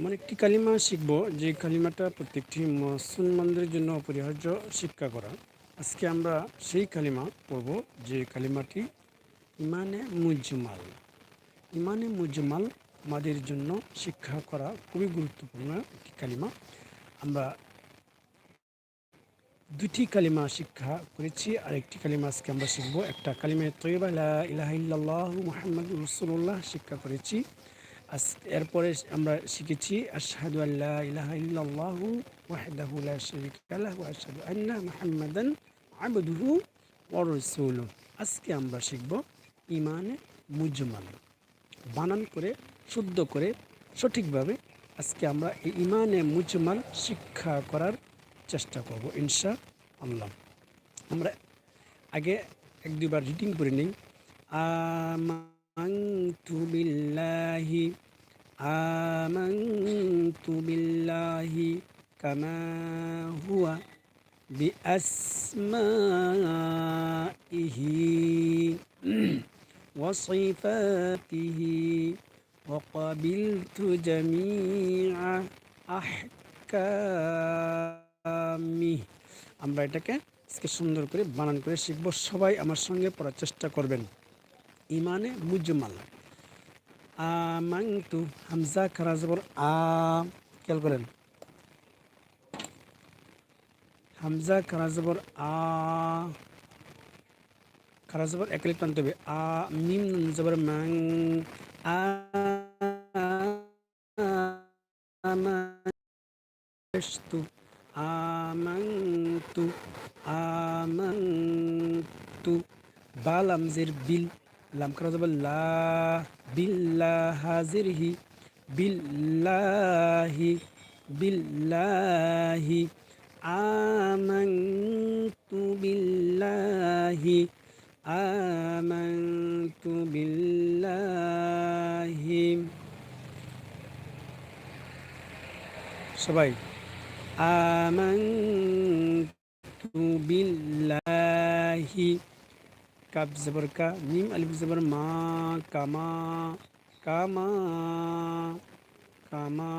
এমন একটি কালিমা শিখব যে কালিমাটা প্রত্যেকটি মুসলমানদের জন্য অপরিহার্য শিক্ষা করা। আজকে আমরা সেই কালিমা পড়ব যে কালিমাটি ইমানে মুজমাল। ইমানে মুজমাল আমাদের জন্য শিক্ষা করা খুবই গুরুত্বপূর্ণ একটি কালিমা। আমরা দুটি কালিমা শিক্ষা করেছি আর একটি কালিমা আজকে আমরা শিখব। একটা কালিমা তৈবা ইলাহ মুহাম্মদ রসুল্লাহ শিক্ষা করেছি। আজ এরপরে আমরা শিখেছি, আশহাদু আল্লাহ ইলাহা ইল্লাল্লাহু ওয়াহদাহু লা শারীকা লাহু ওয়া আশহাদু আন্না মুহাম্মাদান আবদুহু ওয়া রাসূলুহু। আজকে আমরা শিখব ইমানে মুজমাল। বানান করে, শুদ্ধ করে, সঠিকভাবে আজকে আমরা এই ইমানে মুজমাল শিক্ষা করার চেষ্টা করব ইনশা আল্লাহ আমরা আগে এক দুবার রিডিং করে নিই। آمنت بالله آمنت بالله كما هو بأسمائه وصفاته وقبلت جميع أحكامه আমরা এটাকে আজকে সুন্দর করে বানান করে শিখব সবাই আমার সঙ্গে পড়ার চেষ্টা করবেন ইমানে মুজমাল আমাংতু হামজা খারা জবর আ খেয়াল করেন হামজা খারা জবর আ খারা জবর একলে টানতে হবে আ মিম জবর মাং আ আমাস্তু আমান্তু আমান্তু বালামজের বিল লাম করা যাবে লা বিল্লাহাজিরহি বিল্লাহি বিল্লাহি আমানতু বিল্লাহি আমানতু বিল্লাহি। সবাই আমানতু বিল্লাহি। কাপ জবর কা মিম আলিফ জবর মা কামা কামা কামা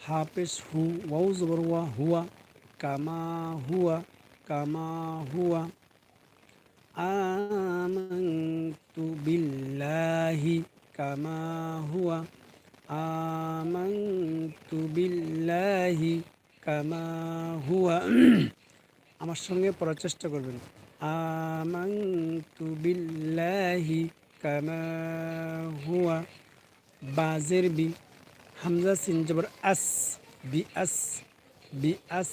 হাফেজ হু ওয়াউ জবর ওয়া হুয়া কামা হুয়া কামা হুয়া আমানতু বিল্লাহি কামা হুয়া আমানতু বিল্লাহি কামা হুয়া আমার সঙ্গে পড়ার চেষ্টা করবেন। আমানতু বিল্লাহি কামা হুয়া বাজের বি হামজা সিন জবর আস, বি আস বি আস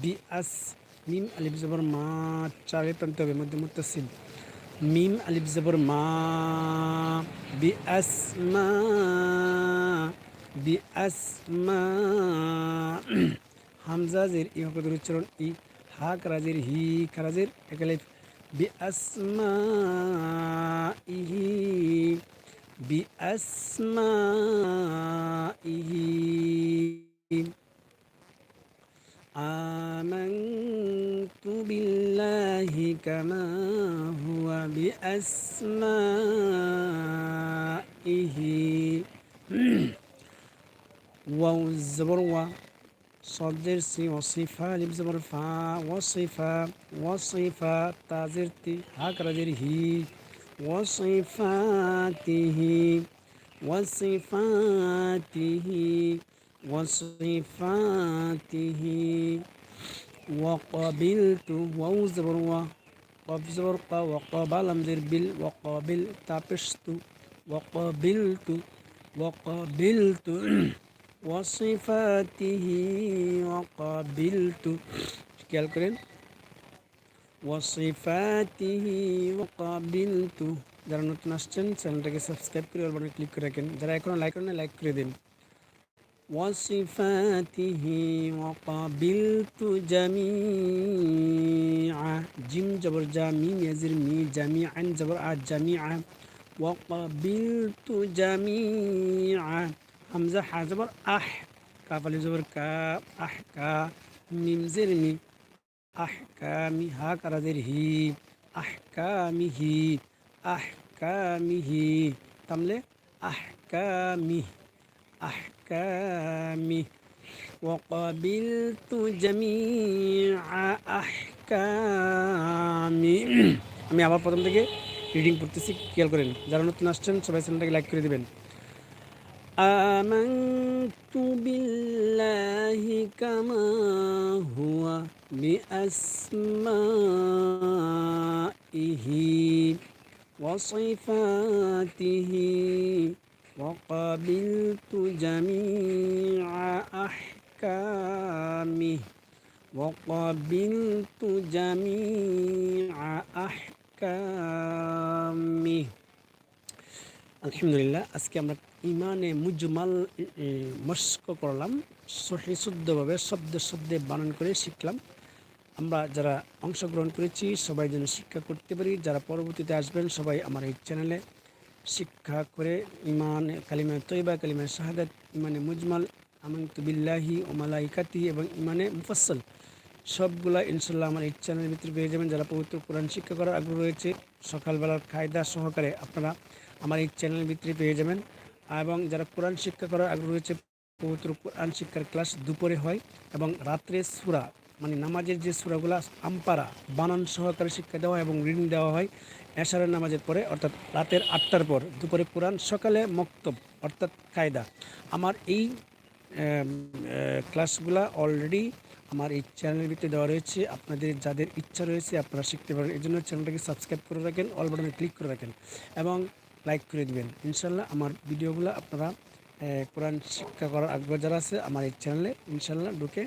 বি আস, মিম আলিফ জবর মা, চারে প্রান্ত হবে, মধ্যে মুত্তাসিল। মিম আলিফ জবর মা, বি আস মা, বি আস মা, হামজা জের ই হকদের উচ্চারণ ই। হা কারাজের হি কারাজের একালিফ বি আসমা ইহি বি আসমা ইহি آمنت بالله كما هو بأسمائه واو الزبر صدر سي وصفة لب زبر فا وصفة وصفة تازر تي هكذا جري هي وصفاته وصفاته وصفاته. وقبلت واو زبر و قف زبر وقبل امزر بال وقابل تابشت وقبلت وقبلت. ওয়াসিফাতিহি ওয়াকাবিলতু খেয়াল করেন ওয়াসিফাতিহি ওয়াকাবিলতু যারা নতুন আসছেন, চ্যানেলটাকে সাবস্ক্রাইব করে অলবানে ক্লিক করে রাখেন, যারা এখনও লাইক করেন লাইক করে দিন। ওয়াসিফাতিহি ওয়াকাবিলতু জামিআ জিম জবর জামি মিয়াজির মি জামিআন জবর আ জামিআ ওয়াকাবিলতু হামজা হা জবর আহ কাপালি জবর কা আহ কা মিম জের মি আহ কামি হা কারাজের হি আহ কামিহি আহ কামিহি তাহলে أحكامه أحكامه وقبلت جميع أحكامه আমি আবার প্রথম থেকে রিডিং পড়তেছি খেয়াল করেন যারা নতুন আসছেন সবাই চ্যানেলটাকে লাইক করে দিবেন آمنت بالله كما هو بأسمائه وصفاته وقبلت جميع أحكامه وقبلت جميع أحكامه. আলহামদুলিল্লাহ, আজকে আমরা ইমানে মুজমাল মস্ক করলাম সহি শুদ্ধভাবে শব্দ শব্দে বানান করে শিখলাম। আমরা যারা অংশগ্রহণ করেছি, সবাই যেন শিক্ষা করতে পারি। যারা পরবর্তীতে আসবেন, সবাই আমার এই চ্যানেলে শিক্ষা করে ইমান, কালিমা তৈবা, কালিমা শাহাদাত, ইমানে মুজমাল, আমন্ত বিল্লাহি ও মালাইকাতি এবং ইমানে মুফাসল সবগুলা ইনশাল্লাহ আমার এই চ্যানেলের ভিতরে পেয়ে যাবেন। যারা পবিত্র কোরআন শিক্ষা করার আগ্রহ রয়েছে, সকালবেলার কায়দা সহকারে আপনারা আমার এই চ্যানেলের ভিতরে পেয়ে যাবেন। এবং যারা কোরআন শিক্ষা করার আগ্রহ রয়েছে, পবিত্র কোরআন শিক্ষার ক্লাস দুপুরে হয় এবং রাত্রে সুরা মানে নামাজের যে সুরাগুলা, আমপারা, বানান সহকারে শিক্ষা দেওয়া এবং রিডিং দেওয়া হয়, এশারের নামাজের পরে, অর্থাৎ রাতের আটটার পর দুপুরে কোরআন সকালে মক্তব, অর্থাৎ কায়দা। আমার এই ক্লাসগুলা অলরেডি আমার এই চ্যানেলের ভিতরে দেওয়া রয়েছে। আপনাদের যাদের ইচ্ছা রয়েছে আপনারা শিখতে পারেন। এই জন্য চ্যানেলটাকে সাবস্ক্রাইব করে রাখেন অল বাটনে ক্লিক করে রাখেন। এবং লাইক করে দিবেন। ইনশাল্লাহ আমার ভিডিওগুলো আপনারা কোরআন শিক্ষা করার আগ্রহ যারা আছে, আমার এই চ্যানেলে ইনশাল্লাহ ঢুকে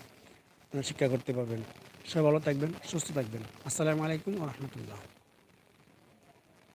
শিক্ষা করতে পারবেন। সবাই ভালো থাকবেন, সুস্থ থাকবেন। আসসালামু আলাইকুম রহমতুল্লাহ।